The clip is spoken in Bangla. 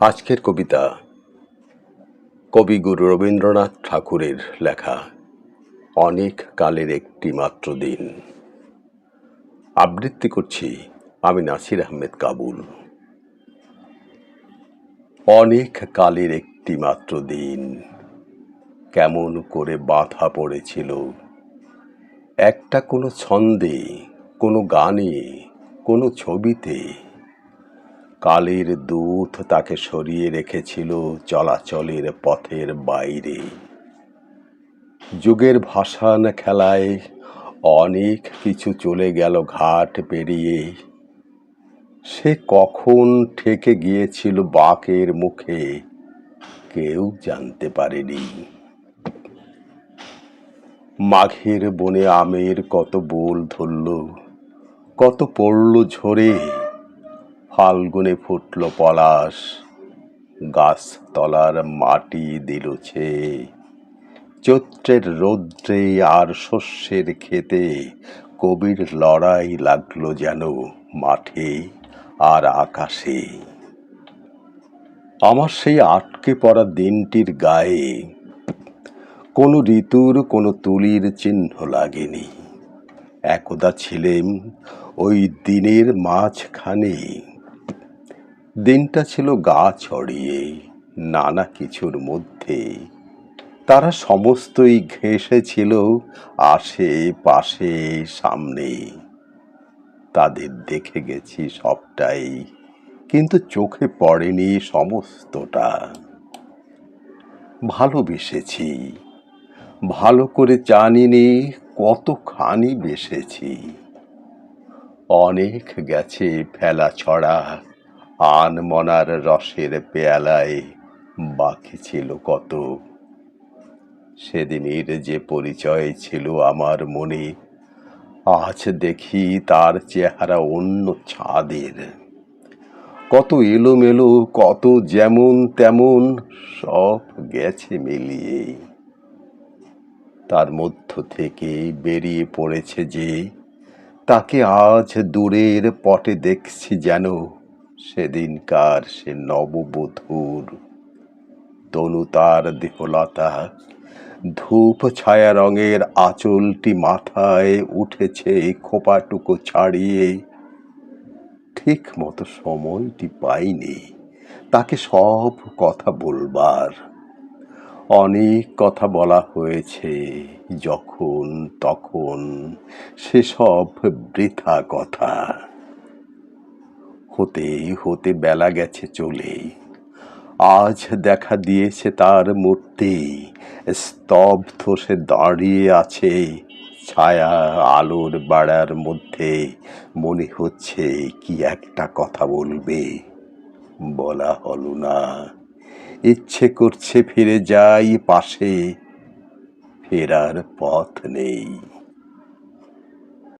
আজকের কবিতা কবিগুরু রবীন্দ্রনাথ ঠাকুরের লেখা অনেক কালের একটি মাত্র দিন। আবৃত্তি করছি আমি নাসির আহমেদ কাবুল। অনেক কালের একটি মাত্র দিন। কেমন করে বাঁধা পড়েছিল। একটা কোনো ছন্দে, কোনো গানে, কোনো ছবিতে কালের দূত তাকে সরিয়ে রেখেছিল চলাচলের পথের বাইরে। যুগের ভাসান খেলায় অনেক কিছু চলে গেল ঘাট পেরিয়ে। সে কখন ঠেকে গিয়েছিল বাকের মুখে কেউ জানতে পারেনি। মাঘের বনে আমের কত বোল ধরল, কত পড়ল ঝরে। ফাল্গুনে ফুটল পলাশ, গাছতলার মাটি দিল ছে। চৈত্রের রৌদ্রে আর শস্যের খেতে কবির লড়াই লাগল যেন মাঠে আর আকাশে। আমার সেই আটকে পড়া দিনটির গায়ে কোনো ঋতুর, কোনো তুলির চিহ্ন লাগেনি। একদা ছিলেন ওই দিনের মাঝখানে দিনটা ছিল গা ছড়িয়ে, নানা কিছুর মধ্যে। তারা সমস্তই ঘেঁষেছিল আশে পাশে সামনে। তাদের দেখে গেছি সবটাই, কিন্তু চোখে পড়েনি সমস্তটা। ভালোবেসেছি, ভালো করে জানিনি কতখানি বেসেছি। অনেক গেছে ফেলা ছড়া আনমনার রসের পেয়ালায় বাকি ছিল কত? সেদিনের যে পরিচয় ছিল আমার মনে, আজ দেখি তার চেহারা অন্য ছাদের। কত এলোমেলো, কত যেমন তেমন সব গেছে মিলিয়ে। তার মধ্য থেকে বেরিয়ে পড়েছে যে, তাকে আজ দূরের পটে দেখছি যেন সেদিনকার সে নববধূর তনু তার দেহলতা, ধূপ ছায়া রঙের আঁচলটি মাথায় উঠেছে খোপাটুকু ছাড়িয়ে। ঠিক মতো সময়টি পাইনি, তাকে সব কথা বলবার। অনেক কথা বলা হয়েছে যখন তখন সেসব বৃথা কথা। হতে হতে বেলা গেছে চলে আজ দেখা দিয়েছে তার মূর্তি স্তব্ধ সে দাঁড়িয়ে আছে, ছায়া আলোর বাড়ার মধ্যে। মনে হচ্ছে কি একটা কথা বলবে। বলা হলো না। ইচ্ছে করছে ফিরে যাই পাশে, ফেরার পথ নেই।